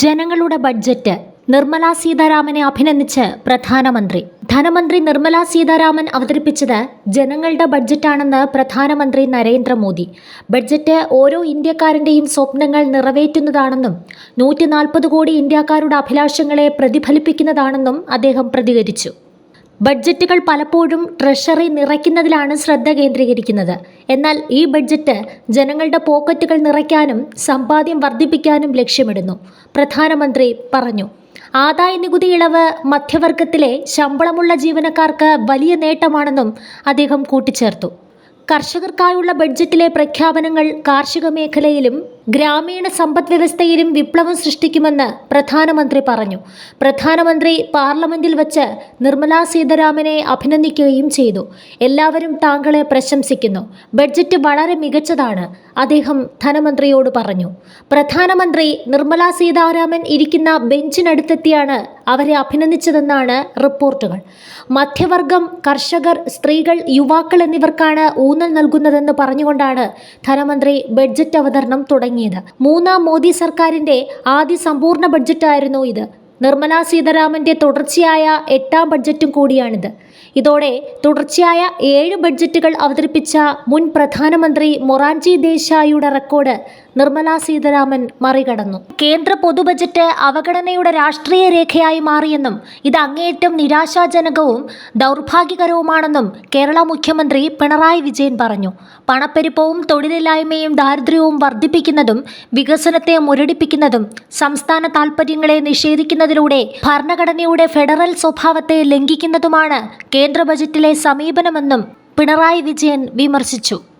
ജനങ്ങളുടെ ബഡ്ജറ്റ് നിർമ്മലാ സീതാരാമനെ അഭിനന്ദിച്ച് പ്രധാനമന്ത്രി. ധനമന്ത്രി നിർമ്മലാ സീതാരാമൻ അവതരിപ്പിച്ചത് ജനങ്ങളുടെ ബഡ്ജറ്റാണെന്ന് പ്രധാനമന്ത്രി നരേന്ദ്രമോദി. ബഡ്ജറ്റ് ഓരോ ഇന്ത്യക്കാരന്റെയും സ്വപ്നങ്ങൾ നിറവേറ്റുന്നതാണെന്നും നൂറ്റി കോടി ഇന്ത്യക്കാരുടെ അഭിലാഷങ്ങളെ പ്രതിഫലിപ്പിക്കുന്നതാണെന്നും അദ്ദേഹം പ്രതികരിച്ചു. ബഡ്ജറ്റുകൾ പലപ്പോഴും ട്രഷറി നിറയ്ക്കുന്നതിലാണ് ശ്രദ്ധ കേന്ദ്രീകരിക്കുന്നത്. എന്നാൽ ഈ ബഡ്ജറ്റ് ജനങ്ങളുടെ പോക്കറ്റുകൾ നിറയ്ക്കാനും സമ്പാദ്യം വർദ്ധിപ്പിക്കാനും ലക്ഷ്യമിടുന്നു പ്രധാനമന്ത്രി പറഞ്ഞു. ആദായ നികുതി ഇളവ് മധ്യവർഗത്തിലെ ശമ്പളമുള്ള ജീവനക്കാർക്ക് വലിയ നേട്ടമാണെന്നും അദ്ദേഹം കൂട്ടിച്ചേർത്തു. കർഷകർക്കായുള്ള ബഡ്ജറ്റിലെ പ്രഖ്യാപനങ്ങൾ കാർഷിക മേഖലയിലും ഗ്രാമീണ സമ്പദ് വ്യവസ്ഥയിലും വിപ്ലവം സൃഷ്ടിക്കുമെന്ന് പ്രധാനമന്ത്രി പറഞ്ഞു. പ്രധാനമന്ത്രി പാർലമെന്റിൽ വച്ച് നിർമ്മലാ സീതാരാമനെ അഭിനന്ദിക്കുകയും ചെയ്തു. എല്ലാവരും താങ്കളെ പ്രശംസിക്കുന്നു. ബഡ്ജറ്റ് വളരെ മികച്ചതാണ് അദ്ദേഹം ധനമന്ത്രിയോട് പറഞ്ഞു. പ്രധാനമന്ത്രി നിർമ്മലാ സീതാരാമൻ ഇരിക്കുന്ന ബെഞ്ചിനടുത്തെത്തിയാണ് അവരെ അഭിനന്ദിച്ചതെന്നാണ് റിപ്പോർട്ടുകൾ. മധ്യവർഗം കർഷകർ സ്ത്രീകൾ യുവാക്കൾ എന്നിവർക്കാണ് ഊന്നൽ നൽകുന്നതെന്ന് പറഞ്ഞുകൊണ്ടാണ് ധനമന്ത്രി ബഡ്ജറ്റ് അവതരണം തുടങ്ങിയത്. മൂന്നാം മോദി സർക്കാരിന്റെ ആദ്യ സമ്പൂർണ ബഡ്ജറ്റായിരുന്നു ഇത്. നിർമ്മലാ സീതാരാമന്റെ തുടർച്ചയായ എട്ടാം ബഡ്ജറ്റും കൂടിയാണിത്. ഇതോടെ തുടർച്ചയായ ഏഴ് ബഡ്ജറ്റുകൾ അവതരിപ്പിച്ച മുൻ പ്രധാനമന്ത്രി മൊറാൻജി ദേശായിയുടെ റെക്കോർഡ് നിർമ്മലാ സീതാരാമൻ മറികടന്നു. കേന്ദ്ര പൊതുബജറ്റ് അവഗണനയുടെ രാഷ്ട്രീയ രേഖയായി മാറിയെന്നും ഇത് അങ്ങേയറ്റം നിരാശാജനകവും ദൗർഭാഗ്യകരവുമാണെന്നും കേരള മുഖ്യമന്ത്രി പിണറായി വിജയൻ പറഞ്ഞു. പണപ്പെരുപ്പവും തൊഴിലില്ലായ്മയും ദാരിദ്ര്യവും വർദ്ധിപ്പിക്കുന്നതും വികസനത്തെ മുരടിപ്പിക്കുന്നതും സംസ്ഥാന താൽപ്പര്യങ്ങളെ നിഷേധിക്കുന്നതിലൂടെ ഭരണഘടനയുടെ ഫെഡറൽ സ്വഭാവത്തെ ലംഘിക്കുന്നതുമാണ് കേന്ദ്ര ബജറ്റിലെ സമീപനമെന്നും പിണറായി വിജയൻ വിമർശിച്ചു.